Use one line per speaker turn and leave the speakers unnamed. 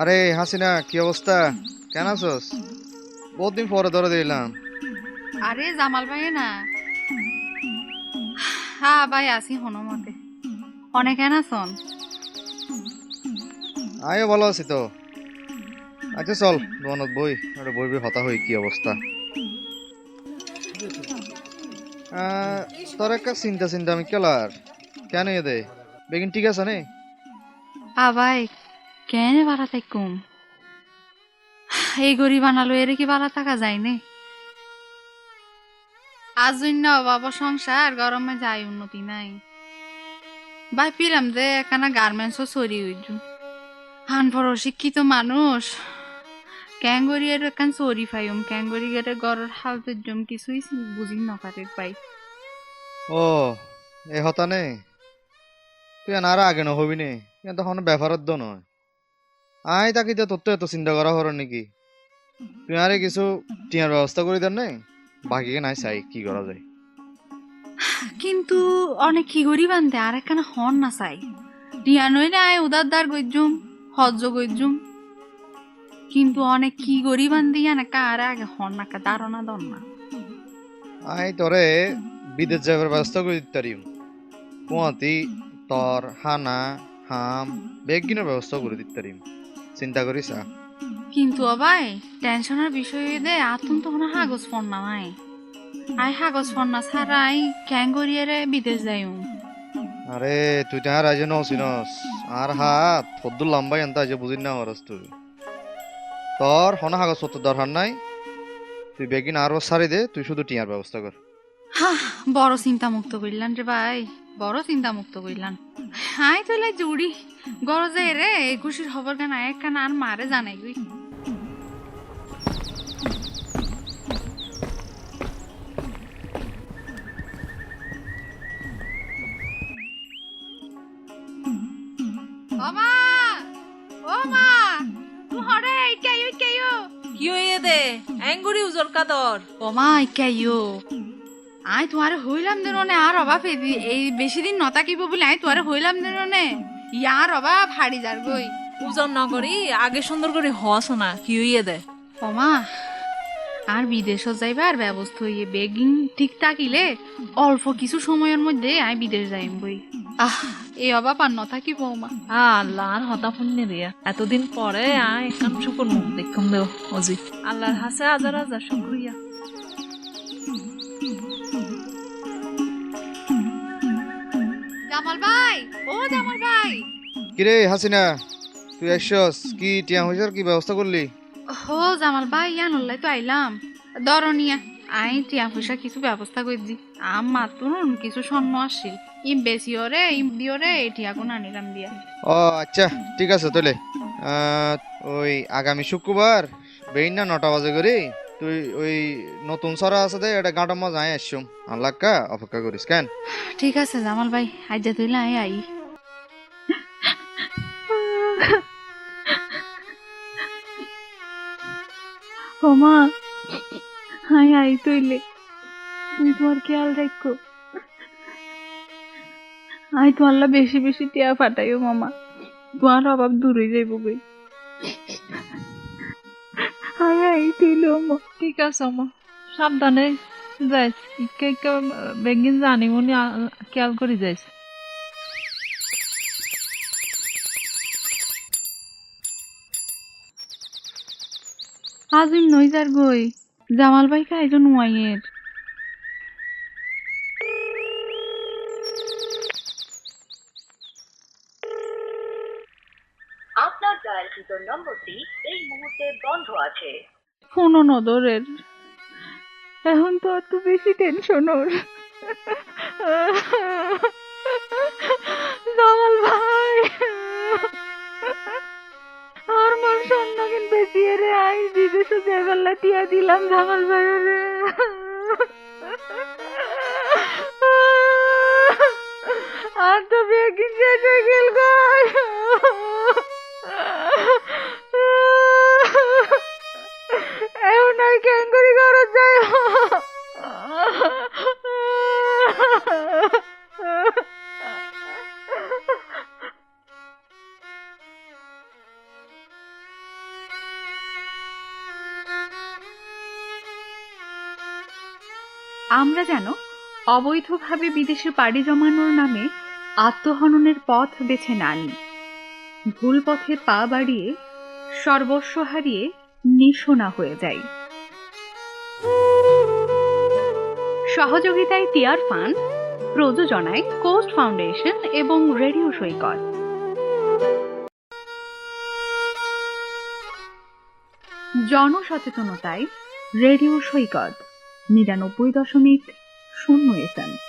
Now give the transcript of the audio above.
আরে হাসিনা কি অবস্থা? কেন আছোস? বহুত দিন পরে ধরে দিলাম
আরে জামাল ভাই না। হ্যাঁ ভাই আসি হনুমতে অনেক এনাছন
আমিও ভালো আছি তো। আচ্ছা চল দোকানত বই ওটা বই বই হতা হই কি অবস্থা? তোর একটা চিন্তা চিন্তা আমি কেলার। কেন দে? বেগিন ঠিক আছে নে?
আ ভাই কেন বাড়া থাকুম এই গরিব বানালো এর কি বাড়া থাকা যায় নে আজ বাবা সংসার, গরমে যায় উন্নতি নাই। ভাই পিলাম যে, এখানে গার্মেন্টসও সরি হইজু। হান বড় শিক্ষিত মানুষ। ক্যাঙ্গরি এর এখান সরি ফাইম গেটে গড়ের হালতের জম কিছুই বুঝি নকাতে পাই
ও, এ হতা নে? তুই আর আগে নহবি নে? তখন ব্যাপারত নয়। আই তাকে তোর তো এত চিন্তা করা হর নাকি? তুই আরে কিছু টিয়ার ব্যবস্থা করে দেন নাই বাকিকে নাই চাই কি করা যায়।
কিন্তু অনেক কি গরিব আনতে আর একখানা হন না চাই ডিয়ানই নাই উদার দার গজ্জুম হজ্জ গজ্জুম কিন্তু অনেক কি আন দিয়া না কার আগে হন না কা দারণা দন না।
আই তোরে বিদেশ যাবার ব্যবস্থা করে দিতে পারিম কুয়াতি তোর হানা হাম বেগিনের ব্যবস্থা করে দিতে পারিম। চিন্তা করিস।
কিন্তু অবাই টেনশনের বিষয় দে আতুন তো কোনো কাগজ ফোন না নাই। আই কাগজ ফোন না ছাড়াই ক্যাঙ্গরিয়ারে বিদেশ যাইম।
আরে তুই তো আর আজ নছিনস আর হাত ফদ্দুর লম্বাই আনতে আজ বুঝিন না হরস তুই। তোর হনা কাগজপত্র দরকার নাই। তুই বেগিন আরও সারি দে তুই শুধু টিয়ার ব্যবস্থা কর।
হা বড় চিন্তা মুক্ত করিলাম রে ভাই। বড় চিন্তা মুক্ত করিলাম হাই তুলে জুড়ি। গরজে রে এই খুশির খবর কেন? একখান আর মারে জানাই ইকাইও
কি হয়ে দে? অ্যাঙ্গুরি উজল কাদর।
ও মা ইকাইও। আই তোমারে হইলাম দিন নে আর অভাব এই- বেশি দিন নতাকিব বলে আই তোমারে হইলাম দিন নে ইয়ার অভাব হাড়ি যার গই।
উজন নগরী আগে সুন্দর করে হস না কি হইয়ে দে?
ও আর বিদেশত যাইবার ব্যবস্থা হইয়ে বেগিং ঠিক থাকিলে অল্প কিছু সময়ের মধ্যে আই বিদেশ যাইম বই। আহ এই অভাব আর নথাকিব মা
আল্লাহ আর হতা পুণ্যে দিয়া। এতদিন পরে আয় একান শুকুর মুখ দেখুম দেও অজি। আল্লাহর হাসে হাজার হাজার শুক্রিয়া।
জামাল ভাই ও জামাল ভাই।
কিরে হাসিনা তুই আসছস কি টিয়া হইছার? কি ব্যবস্থা করলি?
হো জামাল ভাই ইয়ান হল্লাই তো আইলাম। দরনিয়া আই টিয়া পয়সা কিছু ব্যবস্থা করে দি। আম মাতুন কিছু স্বর্ণ আসছিল ইম বেশি ওরে ইম দিওরে টিয়া কোন আনিলাম দিয়া।
ও আচ্ছা ঠিক আছে আহ, ওই আগামী শুক্রবার বেইন না নটা বাজে করি। তুই ওই নতুন সরা আছে দে, এটা গাঁটা মজা আয় আসছুম আল্লাহকা অপেক্ষা করিস, কেন?
ঠিক আছে, জামাল ভাই আজ যে তুই আই আই। ও মা হাই আই তুইলে তুই তোমার খেয়াল রাখো। আই তোমার বেশি বেশি টিয়া ফাটাইও, মামা। তোমার অভাব দূর যাইব আই মা
ঠিক আছে আমা সাবধানে যাইস ইকে কে বেগিন জানি মনি খেয়াল কৰি যাইস
আজিম নই যার গই জামাল ভাই কাইজন ওয়াইয়ের
ডায়ালকৃত নম্বরটি এই মুহূর্তে বন্ধ আছে।
ফোনও নদরের এখন তো অত বেশি টেনশন ওর। জামাল ভাই। আর মোর স্বর্ণ কিন বেশি রে আই বিদেশে দেবেলা টিয়া দিলাম জামাল ভাই রে আর তো শেষ হয়ে গেল গো। এখন আর ক্যাঙ্গুরি করা আমরা যেন অবৈধভাবে বিদেশে পাড়ি জমানোর নামে আত্মহননের পথ বেছে না নিই ভুল পথে পা বাড়িয়ে সর্বস্ব হারিয়ে নিঃসোনা হয়ে যাই। সহযোগিতায় টিয়ার ফান্ড প্রযোজনায় কোস্ট ফাউন্ডেশন এবং রেডিও সৈকত। জনসচেতনতায় রেডিও সৈকত, নিরানব্বই দশমিক শূন্য এফএম